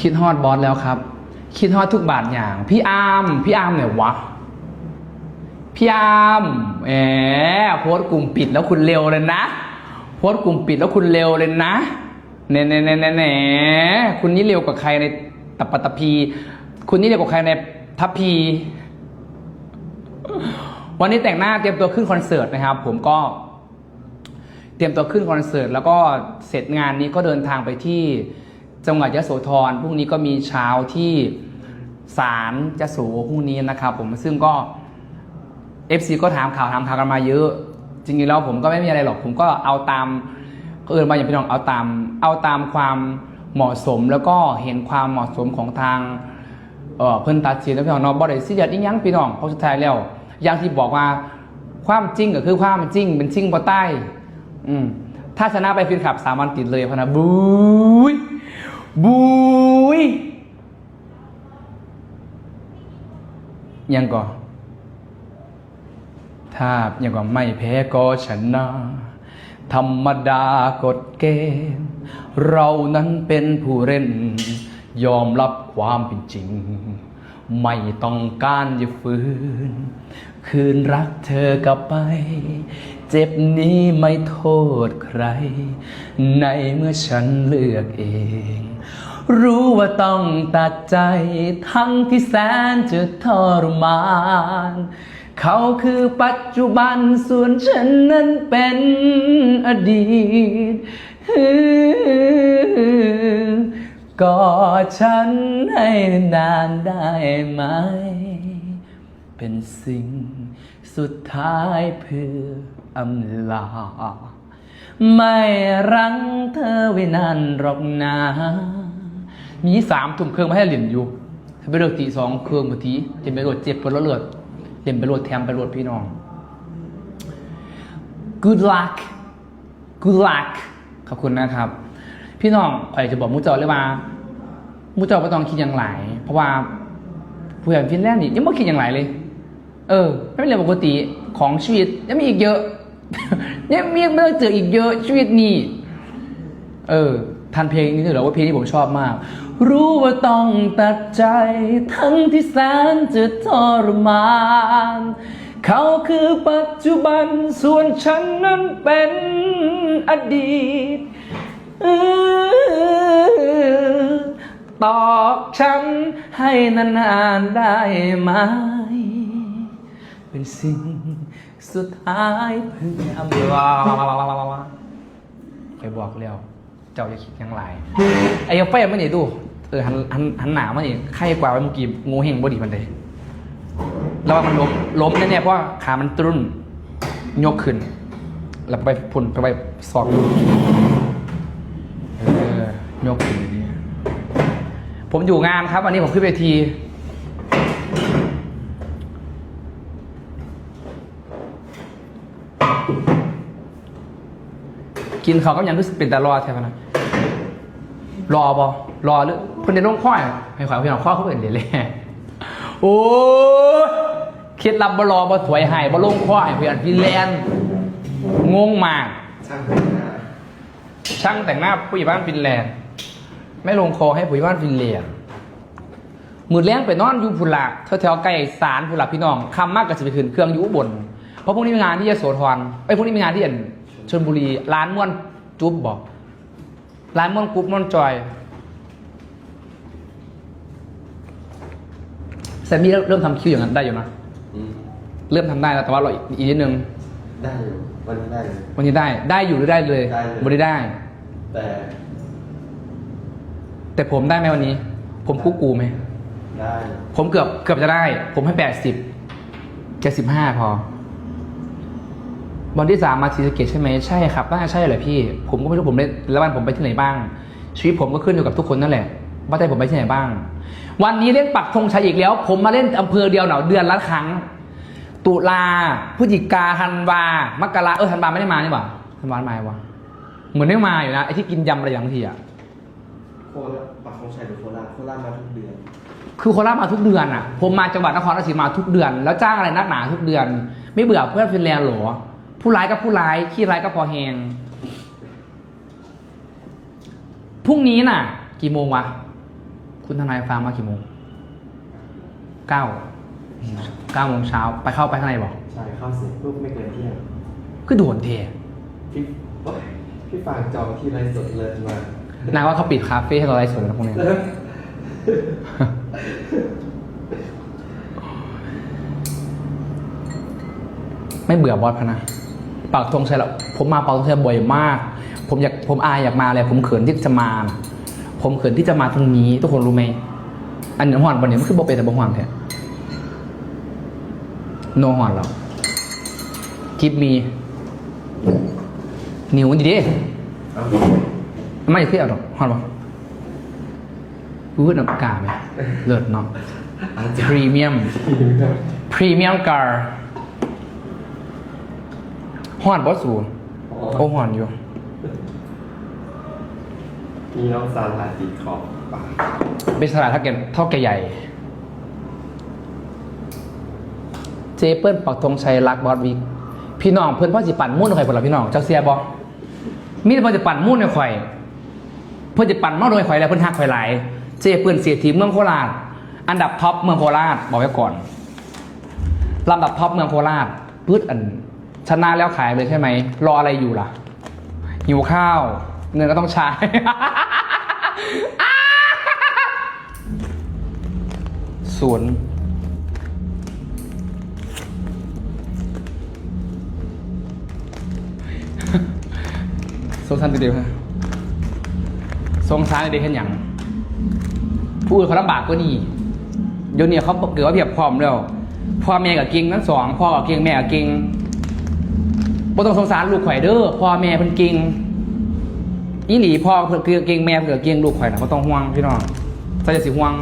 คิดฮอดบอสแล้วครับ คิดฮอดทุกบาทอย่าง พี่อามพี่อามเนี่ยวะพี่อามแหมโพสกลุ่มปิดแล้วคุณเร็วเลยนะโพสกลุ่มปิดแล้วคุณเร็วเลยนะเน่เน่เน่เน่เน่คุณนี่เร็วกว่าใครในตปะตะพี คุณนี่เร็วกว่าใครในทัพพี วันนี้แต่งหน้าเตรียมตัวขึ้นคอนเสิร์ตนะครับ ผมก็เตรียมตัวขึ้นคอนเสิร์ตแล้วก็เสร็จงานนี้ก็เดินทางไปที่ จังหวัดยโสธรพรุ่งนี้ก็มีเช้าที่ศาลยโสพรุ่งนี้นะครับผมซึ่งก็ FC ก็ถามข่าวถามข่าวกันมาเยอะ จริงๆแล้วผมก็ไม่มีอะไรหรอกผมก็เอาตามก็เอินมาอย่างพี่น้องเอาตามเอาตามความเหมาะสมแล้วก็เห็นความเหมาะสมของทางเอ่อเพิ่นตัดสินแล้วพี่น้องเนาะบ่ได้สิเดียดอีหยังพี่น้องเพราะสุดท้ายแล้วอย่างที่บอกว่าความจริงก็คือความจริงเป็นจริงบ่ใต้อืมถ้าชนะไปฟินขับสามวันติดเลยพะนะบุย บุยยังก่อถ้ายังก็ไม่แพ้ก็ชนะ ธรรมดากฎเกณฑ์เรานั้นเป็นผู้เล่น ยอมรับความเป็นจริง ไม่ต้องการจะฟื้น คืนรักเธอกลับไป เจ็บนี้ไม่โทษใคร ในเมื่อฉันเลือกเอง รู้ว่าต้องตัดใจทั้งที่แสนจะทรมาน เขาคือปัจจุบันส่วนฉันนั้นเป็นอดีตกอดฉันให้นานได้ไหม เป็นสิ่งสุดท้ายเพื่ออำลา ไม่รั้งเธอไว้นานหรอกนะ มีสามทุ่มเครื่องมาให้เหรียญอยู่ไปเลือกตีสองเครื่องบางทีเจ็บไปรวดเจ็บปวดเลือดเจ็บไปรวดแถมไปรวดพี่น้อง good luck good luck ขอบคุณนะครับ พี่น้องข่อยจะบอกมูเจอเลยว่ามูเจอไม่ต้องคิดอย่างไรเพราะว่าผู้ใหญ่ฟินแลนด์นี่ยังไม่คิดอย่างไรเลย เออ ไม่เป็นเรื่องปกติของชีวิตยังมีอีกเยอะยังมีเรื่องเจออีกเยอะชีวิตนี้เออ ทันเพลงนี้ถือว่าเพลงนี้ผมชอบมาก รู้ว่าต้องตัดใจ ทั้งที่แสนจะทรมาน เขาคือปัจจุบันส่วนฉันนั้นเป็นอดีตตอกช้ำให้นานๆได้ไหม เป็นสิ่งสุดท้ายเพื่ออำลาเคยบอกแล้ว เจ้าจะคิดอยังไรไอ้ยาเป้มันนี่ดูเออหันหันหันหนามันนี่ไข้กว่าไว้เมื่อกี้งูเห่งบดีมันเลยแล้วมันล้มล้มแน่ๆเพราะว่าขามันตรุนยกขึ้น แล้วไปพุ่นไปไปสอกเออยกขึ้นดีๆผมอยู่งานครับวันนี้ผมขึ้นเวที กินเขาวก็ยังรู้สึกเป็นแต่รอแทนนะรอบอรอหรือคนในร่องข้อยให้ขวายพี่น้องข้อเขาเป็นเดี๋ยวเลยโอ้ยคิดลับบรอบอถวยใหายบอลงข้อยเพื่อนฟินแลนด์งงมากช่างแต่งหน้าช่างแต่งหน้าผู้ใหญ่บ้านฟินแลนด์ไม่ลงคอให้ผู้ใหญ่บ้านฟินแลนด์มือเลี้ยงไปนอนอยู่พุนละแถวๆใกล้สารพุนละพี่น้องคำมากกับสิไปขึ้นเครื่องอยู่อุบน เพราะพรุ่งนี้มีงานที่ยโสธรไอ้ยพรุ่งนี้มีงานที่อน ชลบุรี ร้านม่วนจุ๊บบอกร้านม่วนกรุ๊ปม่วนจอยแซมมี่เริ่มเริ่มทำคิวอย่างนั้นได้อยู่นะอืมเริ่มทำได้แล้วแต่ว่ารออีกอีกนิดนึงได้อยู่วันนี้ได้อยู่ วันนี้ได้ได้อยู่หรือได้เลยได้เลยไม่ได้ได้ แต่แต่ผมได้ไหมวันนี้ ผมคู่กูไหม ได้ผมเกือบเกือบจะได้ ผมให้แปดสิบเจ็ดสิบห้าพอ วันที่สามมาทีสะเกตใช่ไหมใช่ครับน่าจะใช่แหละพี่ผมก็ไม่รู้ผมได้แล้ววันผมไปที่ไหนบ้าง ชีวิตผมก็ขึ้นอยู่กับทุกคนนั่นแหละว่าแต่ผมไปที่ไหนบ้าง วันนี้เล่นปักธงชัยอีกแล้ว ผมมาเล่นอำเภอเดียวหนาเดือนละครั้ง ตุลาพฤศจิกาธันวามกราเออธันวาไม่ได้มานี่หว่าธันวาไม่มาวะเหมือนไม่มาอยู่นะไอ้ที่กินยำอะไรอย่างทีอะโคราชปักของชัยหรือโคราชโคราชมาทุกเดือน คือโคราชมาทุกเดือนอะ ผมมาจังหวัดนครราชสีมาทุกเดือน แล้วจ้างอะไรนักหนาทุกเดือน ไม่เบื่อเพื่อนฟินแลนด์เหรอ ผู้ร้ายก็ผู้ร้ายขี้ร้ายก็พอแหงพรุ่งนี้น่ะ กี่โมงวะ คุณทนายฟังมากี่โมงเก้าเก้าโมงเช้าไปเข้าไปข้างในบอกใช่เข้าเสร็จปุ๊บไม่เกินเที่ยงก็โดนเทพี่โอ๊ยพี่ฝากจองที่ไรสดเลยมานายว่าเขาปิดคาเฟ่ให้เราไลฟ์สดแล้วพวกเนี้ย ไม่เบื่อบอสพะนะ ปากธงชัยแล้วผมมาปากธงชัยบ่อยมาก ผมอยากผมอายอยากมาเลยผมเขินที่จะมานะผมเขินที่จะมาตรงนี้ ทุกคนรู้ไหมอันนี้หอนวันนี้มันคือโบเป็นแต่บหอนแท้โนหอนแล้วกิฟมีนิวดีดิเอาไม่เที่ยวหรอกหอนปะอู้น้ำกาไหมเลิศเนาะอาจจะพรีเมียมพรีเมียมการ หอนบอสูโอ้หอนอยู่ มีน้องซาลาติดขอบปากเป็นสลาดเท่าแก่เท่าแก่ใหญ่ เจเปิ้ลปักธงชัยรักบอสวิก พี่น้องเพื่อนพ่อสิปั่นมุ่นข่อยผลละพี่น้องเจ้าเสียบอมีแต่เพื่อนจะปั่นมุ่นในข่อย เพื่อนจะปั่นเมาโดยข่อยแล้วเพื่อนหักข่อยหลายเจเปิ้ลเสียทีมเมืองโคราช อันดับท็อปเมืองโคราชบอกไว้ก่อนลำดับท็อปเมืองโคราชพืดอัน ชนะแล้วขายเลยใช่ไหม รออะไรอยู่ล่ะหิวข้าว เงินก็ต้องใช้ ศูนย์สงสารเดียวฮะสงสารเดียวเห็นอย่างผู้อื่นเขาลำบากก็นี่เดี๋ยวนี้เขาเกิดว่าเพียบพร้อมแล้วพ่อแม่กับเก่งทั้งสองพ่อกับเก่งแม่กับเก่ง บ่ต้องสงสารลูกข่อยเด้อพ่อแม่เพิ่นเก่งอีหลีพ่อเพิ่นเก่งแม่เพิ่นเก่งลูกข่อยนะบ่ต้องห่วงพี่น้องถ้าจะสิห่วง